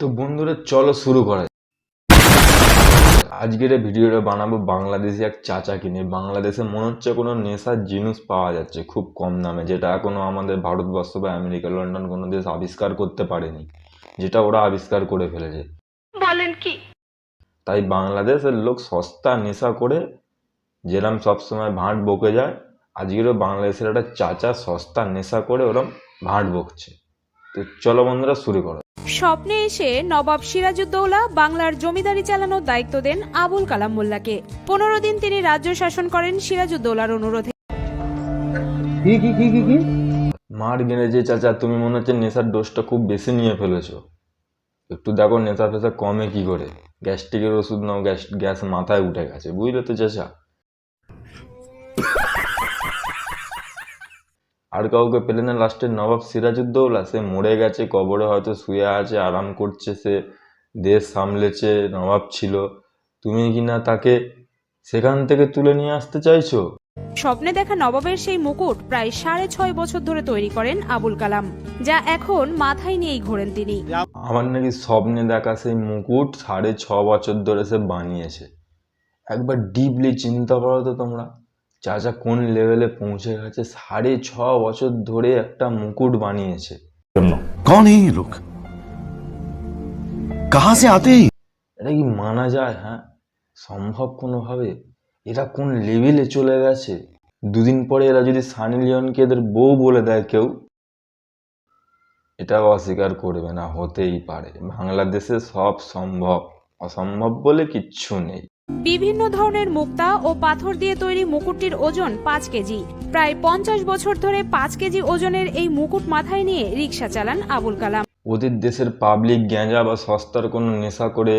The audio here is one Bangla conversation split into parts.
তো বন্ধুরা চলো শুরু করা। আজকের ভিডিওটা বানাবো বাংলাদেশি এক চাচাকে নিয়ে। বাংলাদেশে মনে হচ্ছে কোনো নেশার জিনিস পাওয়া যাচ্ছে খুব কম দামে যেটা এখনও আমাদের ভারতবর্ষ বা আমেরিকা লন্ডন কোনো দেশ আবিষ্কার করতে পারেনি যেটা ওরা আবিষ্কার করে ফেলেছে। বলেন কি? তাই বাংলাদেশের লোক সস্তা নেশা করে যেরম সবসময় ভাঁট বকে যায় আজকেরও বাংলাদেশের একটা চাচা সস্তা নেশা করে ওরম ভাঁট বকছে। তো চলো বন্ধুরা শুরু করো। স্বপ্নে এসে নবাব সিরাজউদ্দৌলা বাংলার জমিদারি চালানোর দায়িত্ব দেন আবুল কালাম মোল্লাকে। পনেরো দিন তিনি রাজ্য শাসন করেন সিরাজউদ্দৌলার অনুরোধে। কি কি কি কি কি? মার গেড়েছে চাচা তুমি মনে হচ্ছে নেশার ডোজটা খুব বেশি নিয়ে ফেলেছো। একটু দেখো নেশা ফেসা কমে কি করে। গ্যাস্ট্রিকের ওষুধ নাও গ্যাস গ্যাস মাথায় উঠে গেছে বুঝলে তো চাচা? আর কাউকে পেলে না লাস্টে নবাব সিরাজউদ্দৌলা সে মরে গেছে কবরে হয়তো শুয়ে আছে আরাম করছে সে দেশ সামলেছে নবাব ছিল। তুমি কি না তাকে সেখান থেকে তুলে নিয়ে আসতে চাইছো? স্বপ্নে দেখা নবাবের সেই মুকুট প্রায় সাড়ে ছয় বছর ধরে তৈরি করেন আবুল কালাম যা এখন মাথায় নিয়েই ঘোরেন তিনি। আমার নাকি স্বপ্নে দেখা সেই মুকুট সাড়ে ছ বছর ধরে সে বানিয়েছে। একবার ডিপলি চিন্তা করো তো তোমরা। চাচা কোন লেভেলে পৌঁছে গেছে সাড়ে ছ বছর ধরে একটা মুকুট বানিয়েছে। এটা কি মানা যায় হ্যাঁ? সম্ভব কোনোভাবে? এরা কোন লেভেলে চলে গেছে? দুদিন পরে এরা যদি সানি লিওনকে এদের বউ বলে দেয় কেউ এটা অস্বীকার করবে না হতেই পারে। বাংলাদেশে সব সম্ভব। অসম্ভব বলে কিচ্ছু নেই। বিভিন্ন ধরনের মুক্তা ও পাথর দিয়ে তৈরি মুকুটটির ওজন পাঁচ কেজি। প্রায় পঞ্চাশ বছর ধরে পাঁচ কেজি ওজনের এই মুকুট মাথায় নিয়ে রিক্সা চালান আবুল কালাম। ওদের দেশের পাবলিক গ্যাঁজা বা সস্তার কোনো নেশা করে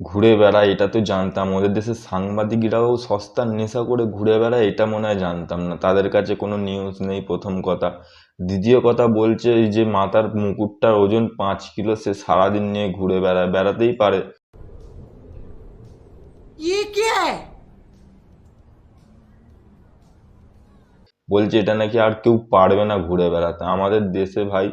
ঘুরে বেড়ায়, এটা তো জানতাম। ওদের দেশের সাংবাদিকরাও সস্তার নেশা করে ঘুরে বেড়ায়, এটা মনে হয় জানতাম না। তাদের কাছে কোনো নিউজ নেই প্রথম কথা। দ্বিতীয় কথা বলছে যে মাথার মুকুটটার ওজন পাঁচ কিলো, সে সারাদিন নিয়ে ঘুরে বেড়ায়, বেড়াতেই পারে। বলছে, এটা নাকি আর কেউ পারবে না ঘুরে বেড়াতে। আমাদের দেশে ভাই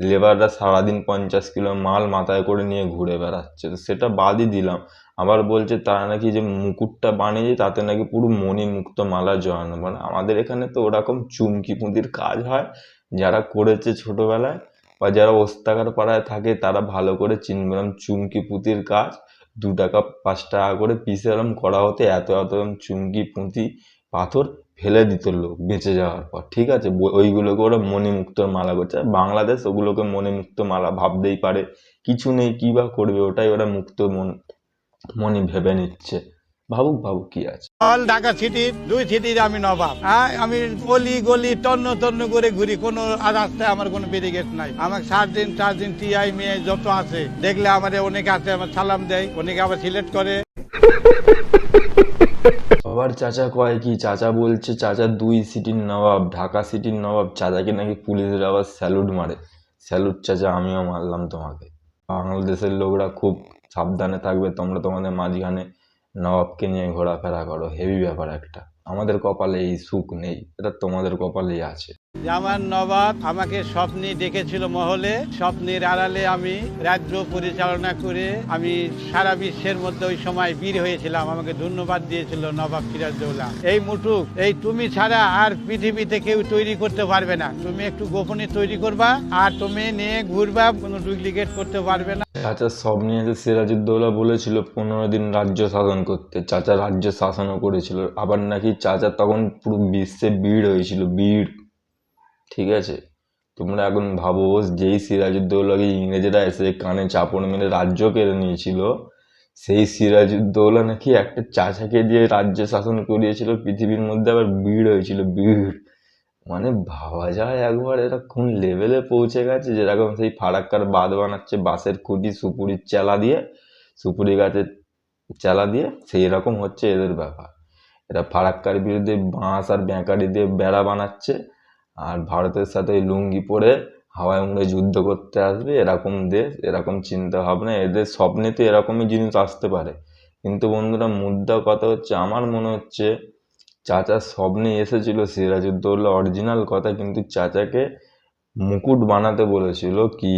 লেবাররা সারাদিন পঞ্চাশ কিলো মাল মাথায় করে নিয়ে ঘুরে বেড়াচ্ছে। তো সেটা বাদই দিলাম। আবার বলছে, তারা নাকি যে মুকুটটা বানিয়েছে, তাতে নাকি পুরো মণি মুক্ত মালা জড়ানো। মানে আমাদের এখানে তো ওরকম চুমকি পুঁতির কাজ হয়। যারা করেছে ছোটবেলায় বা যারা ওস্তাকার পাড়ায় থাকে, তারা ভালো করে চিনবে এরম চুমকি পুঁতির কাজ। দু টাকা পাঁচ টাকা করে পিসে এরম করা হতো, এত এত চুমকি, পুঁতি, পাথর ফেলে দিত লোক বেঁচে যাওয়ার পর, ঠিক আছে? ওইগুলোকে ওরা মণিমুক্তর মালা করছে। বাংলাদেশ ওগুলোকে মণিমুক্ত মালা ভাবতেই পারে, কিছু নেই, কী বা করবে? ওটাই ওরা মুক্ত মন মণি ভেবে নিচ্ছে। ভাবুক ভাবুক কি আছে। অল ঢাকা সিটির দুই সিটির আমি নবাব। হ্যাঁ আমি গলি গলি তন্ন তন্ন করে ঘুরি। কোনো রাস্তায় আমার কোনো ব্যারিকেড নাই। আমার সাত দিন চার দিন টিআই মেয়ে যত আছে দেখলে আমার অনেকে আছে আমার সালাম দেয়। অনেকে আবার সিলেক্ট করে। আবার চাচা কয় কি? চাচা বলছে চাচা দুই সিটির নবাব ঢাকা সিটির নবাব চাচাকে নাকি পুলিশের আবার স্যালুট মারে। স্যালুট চাচা আমিও মারলাম তোমাকে। বাংলাদেশের লোকরা খুব সাবধানে থাকবে তোমরা তোমাদের মাঝখানে নবাবকে নিয়ে ঘোরাফেরা করো, হেভি ব্যাপার একটা। আমাদের কপালে এই সুখ নেই, এটা তোমাদের কপালেই আছে। আমার নবাব আমাকে স্বপ্নে ডেকেছিল মহলে। স্বপ্নের আড়ালে আমি রাজ্য পরিচালনা করে আমি সারা বিশ্বের মধ্যে ওই সময় বীর হয়েছিলাম। আমাকে ধন্যবাদ দিয়েছিল নবাব সিরাজদৌলা এই মুটুক, এই তুমি ছাড়া আর পৃথিবীতে কেউ তৈরি করতে পারবে না। তুমি একটু গোপনে তৈরি করবা আর তুমি নিয়ে ঘুরবা, কোনো ডুপ্লিকেট করতে পারবে না। চাচা সব নিয়ে এসে সিরাজউদ্দৌলা বলেছিল, পনেরো দিন রাজ্য শাসন করতে। চাচা রাজ্য শাসনও করেছিল। আবার নাকি চাচা তখন পুরো বিশ্বে ভিড় হয়েছিল ভিড় ঠিক আছে? তোমরা এখন ভাবো, যেই সিরাজউদ্দৌলাকে ইংরেজরা এসে কানে চাপড় মেরে রাজ্য কেড়ে নিয়েছিল, সেই সিরাজউদ্দৌলা নাকি একটা চাচাকে দিয়ে রাজ্য শাসন করিয়েছিল, পৃথিবীর মধ্যে আবার ভিড় হয়েছিল, ভিড়। মানে ভাবা যায় একবার এরা কোন লেভেলে পৌঁছে গেছে, যেরকম সেই ফারাক্কার বাঁধ বানাচ্ছে, বাঁশের খুঁটি সুপুরির চালা দিয়ে, সুপুরি গাছের চালা দিয়ে, সেই রকম হচ্ছে এদের ব্যাপার। এরা ফারাক্কার বিরুদ্ধে বাঁশ আর ব্যাঁকারি দিয়ে বেড়া বানাচ্ছে আর ভারতের সাথে লুঙ্গি পরে হাওয়ায় উড়ে যুদ্ধ করতে আসবে, এরকম দেশ, এরকম চিন্তা ভাবনা এদের স্বপ্নে তো এরকমই জিনিস আসতে পারে। কিন্তু বন্ধুরা, মুদ্রা কথা হচ্ছে, আমার মনে হচ্ছে চাচা স্বপ্নে এসেছিল সিরাজউদ্দৌলা অরিজিনাল কথা, কিন্তু চাচাকে মুকুট বানাতে বলেছিল কি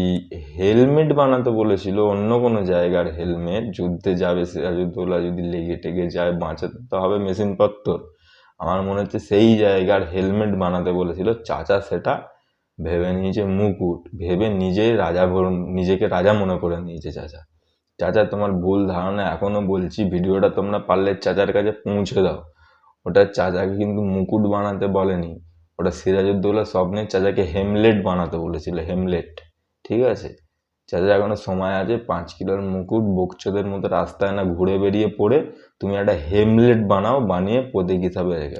হেলমেট বানাতে বলেছিল অন্য কোনো জায়গার হেলমেট যুদ্ধে যাবে সিরাজউদ্দৌলা, যদি লেগে টেগে যায়, বাঁচাতে তো হবে মেশিনপত্র আমার মনে হচ্ছে সেই জায়গার হেলমেট বানাতে বলেছিল। চাচা সেটা ভেবে নিয়েছে মুকুট ভেবে নিজেই রাজা নিজেকে রাজা মনে করে নিয়েছে চাচা। চাচা তোমার ভুল ধারণা এখনও বলছি, ভিডিওটা তোমরা পারলে চাচার কাছে পৌঁছে দাও। ওটা চাচাকে কিন্তু মুকুট বানাতে বলেনি। ওটা সিরাজউদ্দৌলা স্বপ্নের চাচাকে হেমলেট বানাতে বলেছিল, হেমলেট। ঠিক আছে? চাচা এখনও সময় আছে, পাঁচ কিলোর মুকুট বকচোদের মতো রাস্তায় না ঘুরে বেরিয়ে পড়ে, তুমি একটা হেমলেট বানাও, বানিয়ে প্রতীক হিসাবে রেখে।